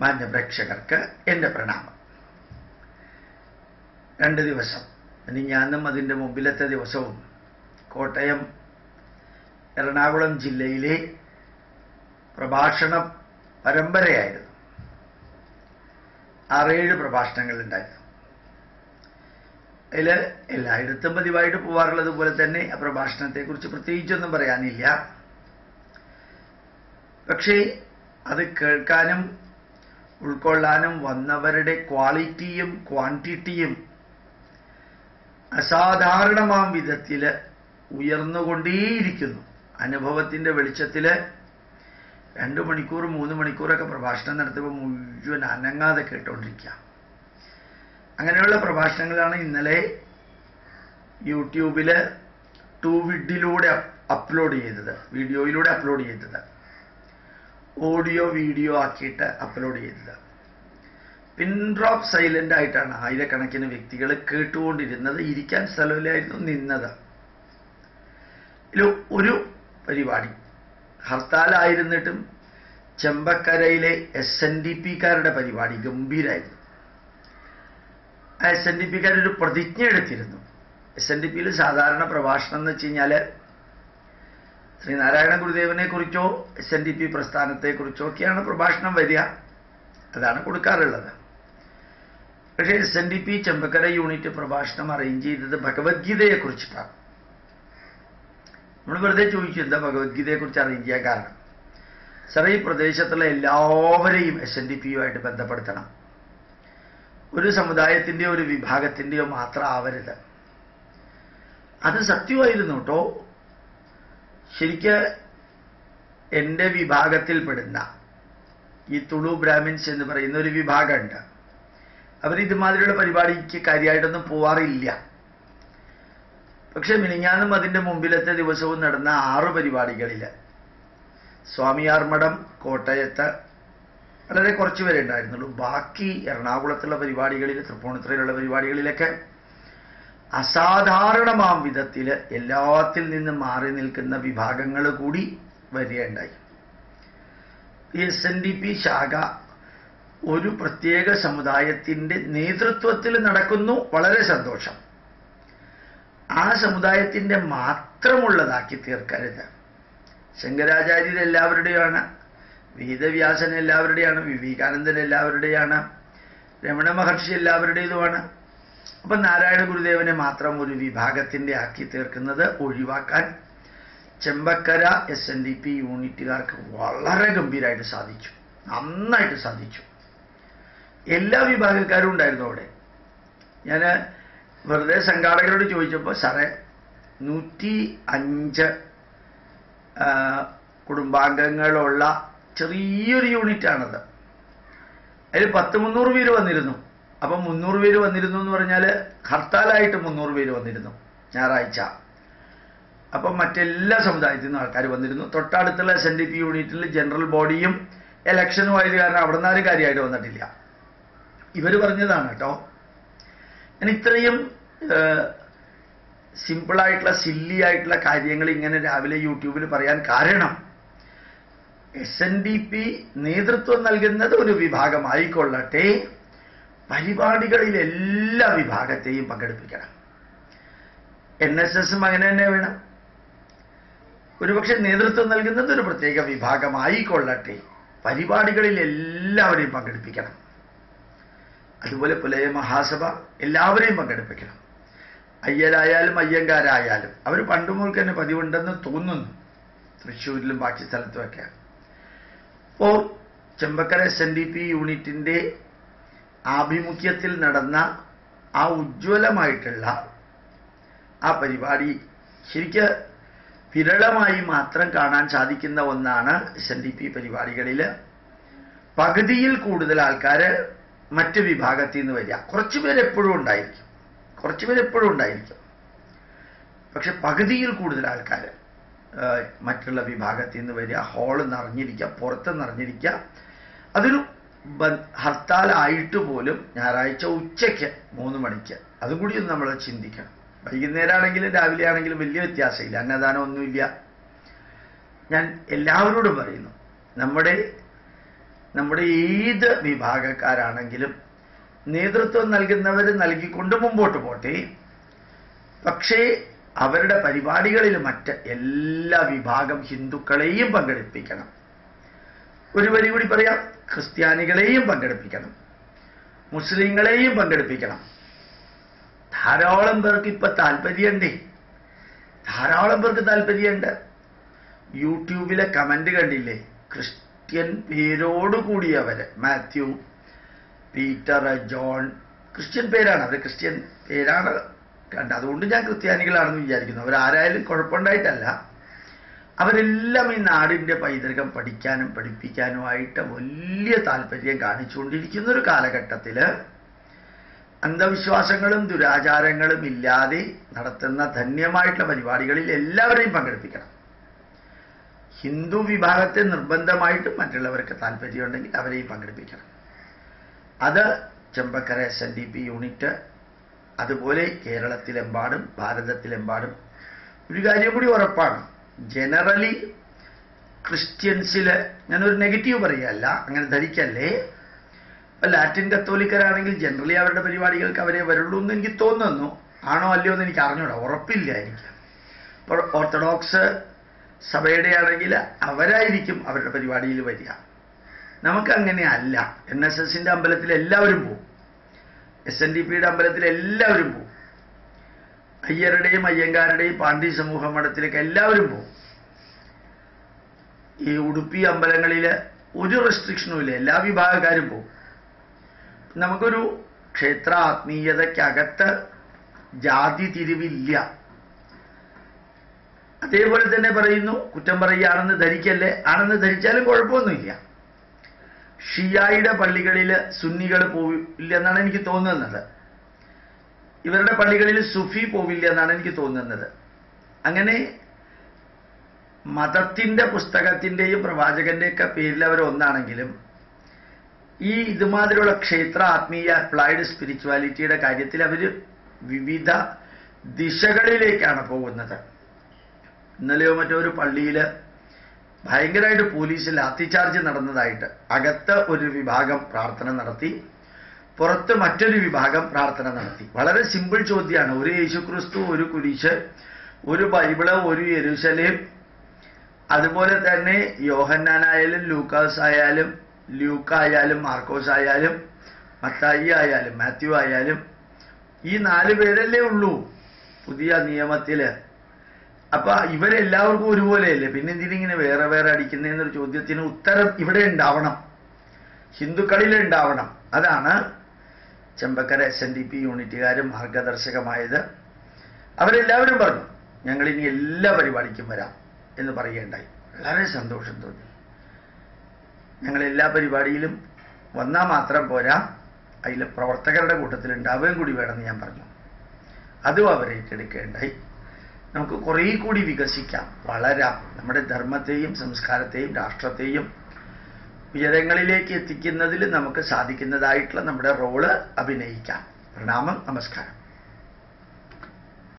മാന്യപ്രേക്ഷകർക്ക് എന്റെ പ്രണാമം. രണ്ട് ദിവസം ഇനി ഞാനും അതിന്റെ മുമ്പിലത്തെ ദിവസവും കോട്ടയം എറണാകുളം ജില്ലയിലെ പ്രഭാഷണ പരമ്പരയായിരുന്നു. ആറേഴ് പ്രഭാഷണങ്ങളുണ്ടായിരുന്നു. അതിൽ എല്ലായിടത്തും പതിവായിട്ട് പോവാറുള്ളത് പോലെ തന്നെ ആ പ്രഭാഷണത്തെക്കുറിച്ച് പ്രത്യേകിച്ചൊന്നും പറയാനില്ല. പക്ഷേ അത് കേൾക്കാനും ഉൾക്കൊള്ളാനും വന്നവരുടെ ക്വാളിറ്റിയും ക്വാണ്ടിറ്റിയും അസാധാരണമാം വിധത്തിൽ ഉയർന്നുകൊണ്ടേയിരിക്കുന്നു. അനുഭവത്തിന്റെ വെളിച്ചത്തിൽ രണ്ട് മണിക്കൂർ മൂന്ന് മണിക്കൂറൊക്കെ പ്രഭാഷണം നടത്തുമ്പോൾ മുഴുവൻ അനങ്ങാതെ കേട്ടുകൊണ്ടിരിക്കുക അങ്ങനെയുള്ള പ്രഭാഷണങ്ങളാണ് ഇന്നലെ യൂട്യൂബിൽ ടു വിഡിലൂടെ അപ്ലോഡ് ചെയ്തത്. വീഡിയോയിലൂടെ അപ്ലോഡ് ചെയ്തത്. ഓഡിയോ വീഡിയോ ആക്കിയിട്ട് അപ്ലോഡ് ചെയ്തത് പിൻ ഡ്രോപ്പ് സൈലന്റ് ആയിട്ടാണ് ആയിരക്കണക്കിന് വ്യക്തികൾ കേട്ടുകൊണ്ടിരുന്നത്. ഇരിക്കാൻ സ്ഥലമില്ലായിരുന്നു നിന്നത്. ഒരു പരിപാടി. ഹർത്താലായിരുന്നിട്ടും ചെമ്പക്കരയിലെ എസ് എൻ ഡി പിക്കാരുടെ പരിപാടി ഗംഭീരായിരുന്നു. എസ് എൻ ഡി പിക്കാരൊരു പ്രതിജ്ഞ എടുത്തിരുന്നു എസ് എൻ ഡി പിയിൽ സാധാരണ പ്രഭാഷണം എന്ന് വെച്ച് കഴിഞ്ഞാൽ ശ്രീനാരായണ ഗുരുദേവനെ കുറിച്ചോ എസ് എൻ ഡി പി പ്രസ്ഥാനത്തെക്കുറിച്ചോ ഒക്കെയാണ് പ്രഭാഷണം വരിക. അതാണ് കൊടുക്കാറുള്ളത്. പക്ഷേ S N D P Chembakkara unit പ്രഭാഷണം അറേഞ്ച് ചെയ്തത് ഭഗവത്ഗീതയെ കുറിച്ചിട്ടാണ്. നമ്മൾ വെറുതെ ചോദിച്ചു എന്താ ഭഗവത്ഗീതയെ കുറിച്ച് അറേഞ്ച് ചെയ്യാൻ കാരണം. സാറേ ഈ പ്രദേശത്തുള്ള എല്ലാവരെയും എസ് എൻ ഡി പിയുമായിട്ട് ബന്ധപ്പെടുത്തണം. ഒരു സമുദായത്തിന്റെയോ ഒരു വിഭാഗത്തിന്റെയോ മാത്രം ആവരുത്. അത് സത്യമായിരുന്നു കേട്ടോ. ശരിക്ക് എന്റെ വിഭാഗത്തിൽപ്പെടുന്ന ഈ തുളു ബ്രാഹ്മിൻസ് എന്ന് പറയുന്ന ഒരു വിഭാഗമുണ്ട്. അവർ ഇതുമാതിരിയുള്ള പരിപാടിക്ക് കാര്യമായിട്ടൊന്നും പോവാറില്ല. പക്ഷെ മിനിഞ്ഞാന്നും അതിന്റെ മുമ്പിലത്തെ ദിവസവും നടന്ന ആറ് പരിപാടികളിൽ സ്വാമിയാർമഠം കോട്ടയത്ത് വളരെ കുറച്ച് പേരെ ഉണ്ടായിരുന്നുള്ളൂ ബാക്കി എറണാകുളത്തുള്ള പരിപാടികളിൽ തൃപ്പൂണിത്തുറയിലുള്ള പരിപാടികളിലൊക്കെ അസാധാരണമാം വിധത്തിൽ എല്ലാത്തിൽ നിന്നും മാറി നിൽക്കുന്ന വിഭാഗങ്ങൾ കൂടി വരികയുണ്ടായി. എസ് എൻ ഡി പി ശാഖ ഒരു പ്രത്യേക സമുദായത്തിന്റെ നേതൃത്വത്തിൽ നടക്കുന്നു വളരെ സന്തോഷം. ആ സമുദായത്തിന്റെ മാത്രമുള്ളതാക്കി തീർക്കരുത്. ശങ്കരാചാര്യർ എല്ലാവരുടെയാണ് വേദവ്യാസൻ എല്ലാവരുടെയാണ് വിവേകാനന്ദൻ എല്ലാവരുടെയാണ് രമണ മഹർഷി എല്ലാവരുടേതുമാണ്. അപ്പൊ നാരായണ ഗുരുദേവനെ മാത്രം ഒരു വിഭാഗത്തിന്റെ ആക്കി തീർക്കുന്നത് ഒഴിവാക്കാൻ Chembakkara S N D P യൂണിറ്റുകാർക്ക് വളരെ ഗംഭീരമായിട്ട് സാധിച്ചു. നന്നായിട്ട് സാധിച്ചു. എല്ലാ വിഭാഗക്കാരും ഉണ്ടായിരുന്നു അവിടെ. ഞാൻ വെറുതെ സംഘാടകരോട് ചോദിച്ചപ്പോൾ സാറേ നൂറ്റി അഞ്ച് കുടുംബാംഗങ്ങളുള്ള ചെറിയൊരു യൂണിറ്റാണത്. അതിൽ പത്ത് മുന്നൂറ് പേര് വന്നിരുന്നു. അപ്പം മുന്നൂറ് പേര് വന്നിരുന്നു എന്ന് പറഞ്ഞാൽ ഹർത്താലായിട്ട് മുന്നൂറ് പേര് വന്നിരുന്നു ഞായറാഴ്ച. അപ്പം മറ്റെല്ലാ സമുദായത്തിൽ നിന്നും ആൾക്കാർ വന്നിരുന്നു. തൊട്ടടുത്തുള്ള എസ് എൻ ഡി പി യൂണിറ്റിൽ ജനറൽ ബോഡിയും ഇലക്ഷനും ആയത് കാരണം അവിടെ നിന്നാരും കാര്യമായിട്ട് വന്നിട്ടില്ല. ഇവർ പറഞ്ഞതാണ് കേട്ടോ ഞാൻ ഇത്രയും സിമ്പിളായിട്ടുള്ള സില്ലി ആയിട്ടുള്ള കാര്യങ്ങൾ ഇങ്ങനെ രാവിലെ യൂട്യൂബിൽ പറയാൻ കാരണം എസ് എൻ ഡി പി നേതൃത്വം നൽകുന്നത് ഒരു വിഭാഗമായിക്കൊള്ളട്ടെ. പരിപാടികളിൽ എല്ലാ വിഭാഗത്തെയും പങ്കെടുപ്പിക്കണം. എൻ എസ് എസും അങ്ങനെ തന്നെ വേണം. ഒരുപക്ഷെ നേതൃത്വം നൽകുന്നത് ഒരു പ്രത്യേക വിഭാഗമായിക്കൊള്ളട്ടെ. പരിപാടികളിൽ എല്ലാവരെയും പങ്കെടുപ്പിക്കണം. അതുപോലെ പുലയ മഹാസഭ എല്ലാവരെയും പങ്കെടുപ്പിക്കണം. അയ്യരായാലും അയ്യങ്കാരായാലും. അവർ പണ്ട് മുതൽക്ക് തന്നെ പതിവുണ്ടെന്ന് തോന്നുന്നു. തൃശ്ശൂരിലും ബാക്കി സ്ഥലത്തുമൊക്കെ. അപ്പോൾ Chembakkara S N D P യൂണിറ്റിന്റെ ആഭിമുഖ്യത്തിൽ നടന്ന ആ ഉജ്ജ്വലമായിട്ടുള്ള ആ പരിപാടി ശരിക്ക് വിരളമായി മാത്രം കാണാൻ സാധിക്കുന്ന ഒന്നാണ് എസ് എൻ ഡി പി പരിപാടികളിൽ പകുതിയിൽ കൂടുതൽ ആൾക്കാർ മറ്റ് വിഭാഗത്തിൽ നിന്ന് വരിക. കുറച്ച് പേര് എപ്പോഴും ഉണ്ടായിരിക്കും. കുറച്ച് പേര് എപ്പോഴും ഉണ്ടായിരിക്കും. പക്ഷെ പകുതിയിൽ കൂടുതൽ ആൾക്കാർ മറ്റുള്ള വിഭാഗത്തിൽ നിന്ന് വരിക. ഹോൾ നിറഞ്ഞിരിക്കുക പുറത്ത് നിറഞ്ഞിരിക്കുക. അതൊരു ഹർത്താലായിട്ട് പോലും ഞായറാഴ്ച ഉച്ചയ്ക്ക് മൂന്ന് മണിക്ക്. അതും കൂടി ഒന്ന് നമ്മൾ ചിന്തിക്കണം. വൈകുന്നേരം ആണെങ്കിലും രാവിലെ ആണെങ്കിലും വലിയ വ്യത്യാസമില്ല. അന്നദാനം ഒന്നുമില്ല. ഞാൻ എല്ലാവരോടും പറയുന്നു നമ്മുടെ നമ്മുടെ ഏത് വിഭാഗക്കാരാണെങ്കിലും നേതൃത്വം നൽകുന്നവർ നൽകിക്കൊണ്ട് മുമ്പോട്ട് പോട്ടെ. പക്ഷേ അവരുടെ പരിപാടികളിൽ മറ്റ് എല്ലാ വിഭാഗം ഹിന്ദുക്കളെയും പങ്കെടുപ്പിക്കണം. ഒരു വരി കൂടി പറയാം. ക്രിസ്ത്യാനികളെയും പങ്കെടുപ്പിക്കണം. മുസ്ലിങ്ങളെയും പങ്കെടുപ്പിക്കണം. ധാരാളം പേർക്ക് ഇപ്പൊ താല്പര്യമുണ്ടേ ധാരാളം പേർക്ക് താല്പര്യമുണ്ട് യൂട്യൂബിലെ കമന്റ് കണ്ടില്ലേ? ക്രിസ്ത്യൻ പേരോടുകൂടിയവര് മാത്യു പീറ്റർ ജോൺ. ക്രിസ്ത്യൻ പേരാണ്. അവർ ക്രിസ്ത്യൻ പേരാണ് കണ്ട അതുകൊണ്ട് ഞാൻ ക്രിസ്ത്യാനികളാണെന്ന് വിചാരിക്കുന്നു. അവരാരായാലും കുഴപ്പമുണ്ടായിട്ടല്ല. അവരെല്ലാം ഈ നാടിന്റെ പൈതൃകം പഠിക്കാനും പഠിപ്പിക്കാനുമായിട്ട് വലിയ താല്പര്യം കാണിച്ചുകൊണ്ടിരിക്കുന്ന ഒരു കാലഘട്ടത്തിൽ അന്ധവിശ്വാസങ്ങളും ദുരാചാരങ്ങളും ഇല്ലാതെ നടത്തുന്ന ധന്യമായിട്ടുള്ള പരിപാടികളിൽ എല്ലാവരെയും പങ്കെടുപ്പിക്കണം. ഹിന്ദു വിഭാഗത്തെ നിർബന്ധമായിട്ടും മറ്റുള്ളവർക്ക് താല്പര്യമുണ്ടെങ്കിൽ അവരെയും പങ്കെടുപ്പിക്കണം. അത് Chembakkara S N D P unit അതുപോലെ കേരളത്തിലെമ്പാടും ഭാരതത്തിലെമ്പാടും. ഒരു കാര്യം കൂടി ഉറപ്പാണ്. ജനറലി ക്രിസ്ത്യൻസിൽ ഞാനൊരു നെഗറ്റീവ് പറയുകയല്ല അങ്ങനെ ധരിക്കല്ലേ? ഇപ്പൊ ലാറ്റിൻ കത്തോലിക്കരാണെങ്കിൽ ജനറലി അവരുടെ പരിപാടികൾക്ക് അവരെ വരുള്ളൂ എന്ന് എനിക്ക് തോന്നുന്നു. ആണോ അല്ലയോ എന്ന് എനിക്ക് അറിഞ്ഞൂടാ ഉറപ്പില്ല എനിക്ക്. ഇപ്പോൾ ഓർത്തഡോക്സ് സഭയുടെ ആണെങ്കിൽ അവരായിരിക്കും അവരുടെ പരിപാടിയിൽ വരിക. നമുക്ക് അങ്ങനെ അല്ല. എൻ എസ് എസിന്റെ അമ്പലത്തിൽ എല്ലാവരും പോവും. എസ് എൻ ഡി പിയുടെ അമ്പലത്തിൽ എല്ലാവരും പോകും അയ്യരുടെയും അയ്യങ്കാരുടെയും പാണ്ഡി സമൂഹ മഠത്തിലേക്ക് എല്ലാവരും പോകും. ഈ ഉടുപ്പി അമ്പലങ്ങളിൽ ഒരു റെസ്ട്രിക്ഷനും ഇല്ല. എല്ലാ വിഭാഗക്കാരും പോകും. നമുക്കൊരു ക്ഷേത്ര ആത്മീയതയ്ക്കകത്ത് ജാതി തിരിവില്ല. അതേപോലെ തന്നെ പറയുന്നു കുറ്റം പറയുകയാണെന്ന് ധരിക്കല്ലേ? ആണെന്ന് ധരിച്ചാലും കുഴപ്പമൊന്നുമില്ല. ഷിയായുടെ പള്ളികളിൽ സുന്നികൾ പോവില്ല എന്നാണ് എനിക്ക് തോന്നുന്നത്. ഇവരുടെ പള്ളികളിൽ സുഫി പോവില്ല എന്നാണ് എനിക്ക് തോന്നുന്നത്. അങ്ങനെ മതത്തിന്റെ പുസ്തകത്തിന്റെയും പ്രവാചകന്റെയൊക്കെ പേരിൽ അവർ ഒന്നാണെങ്കിലും ഈ ഇതുമാതിരിയുള്ള ക്ഷേത്ര ആത്മീയ അപ്ലൈഡ് സ്പിരിച്വാലിറ്റിയുടെ കാര്യത്തിൽ അവർ വിവിധ ദിശകളിലേക്കാണ് പോകുന്നത്. ഇന്നലെയോ മറ്റോ ഒരു പള്ളിയിൽ ഭയങ്കരമായിട്ട് പോലീസ് ലാത്തിചാർജ് നടന്നതായിട്ട് അകത്ത് ഒരു വിഭാഗം പ്രാർത്ഥന നടത്തി. പുറത്ത് മറ്റൊരു വിഭാഗം പ്രാർത്ഥന നടത്തി. വളരെ സിമ്പിൾ ചോദ്യമാണ്. ഒരു യേശുക്രിസ്തു ഒരു കുരിശ് ഒരു ബൈബിൾ ഒരു യെരുശലേം. അതുപോലെ തന്നെ യോഹന്നാനായാലും ലൂക്കാസ് ആയാലും ലൂക്ക ആയാലും മാർക്കോസ് ആയാലും മത്തായി ആയാലും മാത്യു ആയാലും ഈ നാല് പേരല്ലേ ഉള്ളൂ പുതിയ നിയമത്തിൽ. അപ്പൊ ഇവരെല്ലാവർക്കും ഒരുപോലെയല്ലേ? പിന്നെ എന്തിനിങ്ങനെ വേറെ വേറെ അടിക്കുന്നതെന്നൊരു ചോദ്യത്തിന് ഉത്തരം ഇവിടെ ഉണ്ടാവണം. ഹിന്ദുക്കളിൽ ഉണ്ടാവണം. അതാണ് Chembakkara S N D P യൂണിറ്റുകാരും മാർഗദർശകമായത് അവരെല്ലാവരും പറഞ്ഞു ഞങ്ങൾ ഇനി എല്ലാ പരിപാടിക്കും വരാം എന്ന് പറയുകയുണ്ടായി. വളരെ സന്തോഷം തോന്നി. ഞങ്ങൾ എല്ലാ പരിപാടിയിലും വന്നാൽ മാത്രം പോരാ അതിൽ പ്രവർത്തകരുടെ കൂട്ടത്തിൽ ഉണ്ടാവുകയും കൂടി വേണമെന്ന് ഞാൻ പറഞ്ഞു. അതും അവരെ ഏറ്റെടുക്കേണ്ടായി നമുക്ക് കുറേ കൂടി വികസിക്കാം. വളരാം. നമ്മുടെ ധർമ്മത്തെയും സംസ്കാരത്തെയും രാഷ്ട്രത്തെയും ഉയരങ്ങളിലേക്ക് എത്തിക്കുന്നതിൽ നമുക്ക് സാധിക്കുന്നതായിട്ടുള്ള നമ്മുടെ റോൾ അഭിനയിക്കാം. പ്രണാമം നമസ്കാരം.